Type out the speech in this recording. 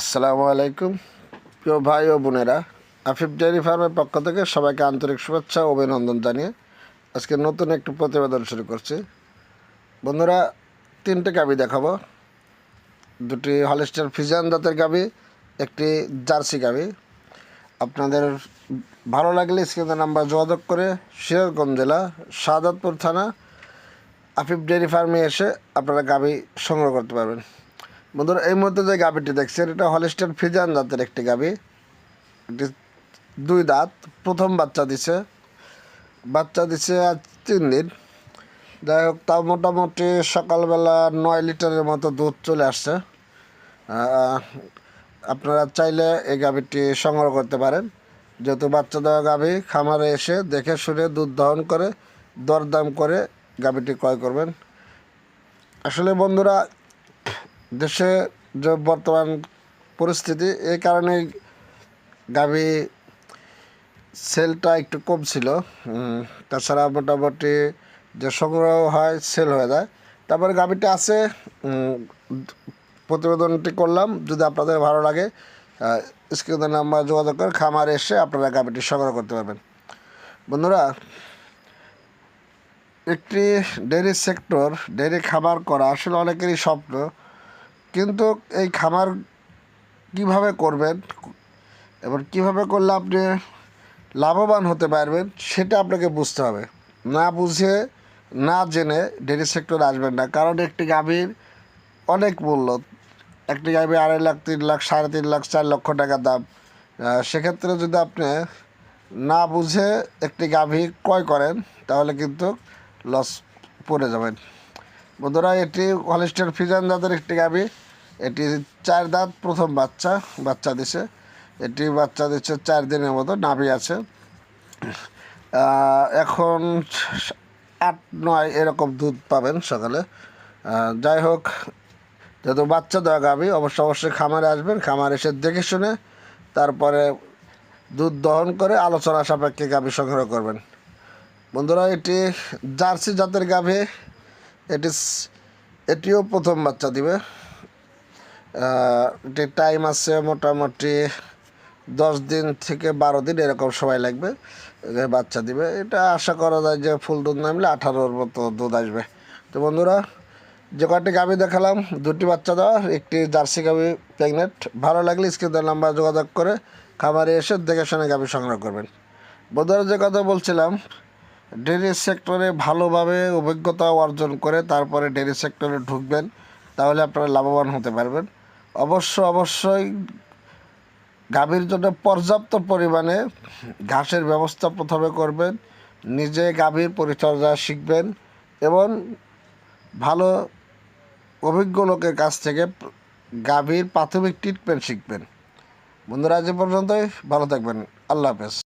আসসালামু আলাইকুম। প্রিয় ভাই ও বোনেরা, আফিফ ডেয়ারি ফার্মের পক্ষ থেকে সবাইকে আন্তরিক শুভেচ্ছা ও অভিনন্দন জানিয়ে আজকে নতুন একটি প্রতিবেদন শুরু করছি। বন্ধুরা, তিনটে গাবি দেখাবো। দুটি হলিস্টার ফিজান জাতের গাবি, একটি জার্সি গাবি। আপনাদের ভালো লাগলে স্ক্রিনের নাম্বার যোগাযোগ করে সিরাজগঞ্জ জেলা শাহাদাতপুর থানা, আফিফ ডেয়ারি ফার্মে এসে আপনারা গাবি সংগ্রহ করতে পারবেন। বন্ধুরা, এই মুহূর্তে যে গাবিটি দেখছেন, এটা হলিস্টার ফিজান জাতের একটি গাবি এটি দুই দাঁত, প্রথম বাচ্চা দিছে। বাচ্চা দিছে আজ তিন দিন। যাই হোক, তাও মোটামুটি সকালবেলা নয় লিটারের মতো দুধ চলে আসছে। আপনারা চাইলে এই গাভীটি সংগ্রহ করতে পারেন। যেহেতু বাচ্চা দেওয়া গাভী, খামারে এসে দেখে শুনে দুধ দহন করে, দরদাম করে গাভীটি ক্রয় করবেন। আসলে বন্ধুরা দেশে যে বর্তমান পরিস্থিতি, এই কারণেই গাভী সেলটা একটু কম ছিল। তাছাড়া মোটামুটি যে সংগ্রহ হয়, সেল হয়ে যায়। তারপরে গাভীটা আছে প্রতিবেদনটি করলাম। যদি আপনাদের ভালো লাগে স্ক্রিনের নাম্বার যোগাযোগ করে খামার এসে আপনারা গাভীটি সংগ্রহ করতে পারবেন। বন্ধুরা, একটি ডেয়ারি সেক্টর, ডেয়ারি খামার করা আসলে অনেকেরই স্বপ্ন। কিন্তু এই খামার কীভাবে করবেন, এবার কীভাবে করলে আপনি লাভবান হতে পারবেন, সেটা আপনাকে বুঝতে হবে। না বুঝে, না জেনে ডেয়ারি সেক্টরে আসবেন না, কারণ একটি গাভীর অনেক মূল্য। একটি গাভী আড়াই লাখ, তিন লাখ, সাড়ে তিন লাখ, চার লক্ষ টাকা দাম। সেক্ষেত্রে যদি আপনি না বুঝে একটি গাভী ক্রয় করেন, তাহলে কিন্তু লস পড়ে যাবেন। বন্ধুরা, এটি হলিস্টার ফিজান দাঁতের একটি গাভী এটি চার দাঁত, প্রথম বাচ্চা বাচ্চা দিছে। এটি বাচ্চা দিচ্ছে চার দিনের মতো, নাভি আছে। এখন আট, নয় এরকম দুধ পাবেন সকালে। যাই হোক, যেহেতু বাচ্চা দেওয়া গাভী অবশ্য অবশ্যই খামারে আসবেন, খামারে এসে দেখে শুনে তারপরে দুধ দহন করে আলোচনা সাপেক্ষে গাভী সংগ্রহ করবেন। বন্ধুরা, এটি জার্সি জাতের গাভী এটি স- এটিও প্রথম বাচ্চা দিবে। এটি টাইম আছে মোটামুটি দশ দিন থেকে বারো দিন এরকম সময় লাগবে বাচ্চা দিবে। এটা আশা করা যায় যে ফুল দুধ নামলে আঠারোর মতো দুধ আসবে। তো বন্ধুরা, যে কয়েকটি গাভি দেখালাম, দুটি বাচ্চা দেওয়া একটি জার্সি গাভি প্রেগনেন্ট। ভালো লাগলে স্ক্রিনের নাম্বার যোগাযোগ করে খামারে এসে দেখে শুনে গাভি সংগ্রহ করবেন। বন্ধুরা, যে কথা বলছিলাম ডেয়ারি সেক্টরে ভালোভাবে অভিজ্ঞতা অর্জন করে তারপরে ডেয়ারি সেক্টরে ঢুকবেন, তাহলে আপনারা লাভবান হতে পারবেন। অবশ্য, অবশ্যই গাভীর জন্য পর্যাপ্ত পরিমাণে ঘাসের ব্যবস্থা প্রথমে করবেন, নিজে গাভীর পরিচর্যা শিখবেন এবং ভালো অভিজ্ঞ লোকের কাছ থেকে গাভীর প্রাথমিক ট্রিটমেন্ট শিখবেন। বন্ধুরা, আজ পর্যন্তই। ভালো থাকবেন। আল্লাহ হাফেজ।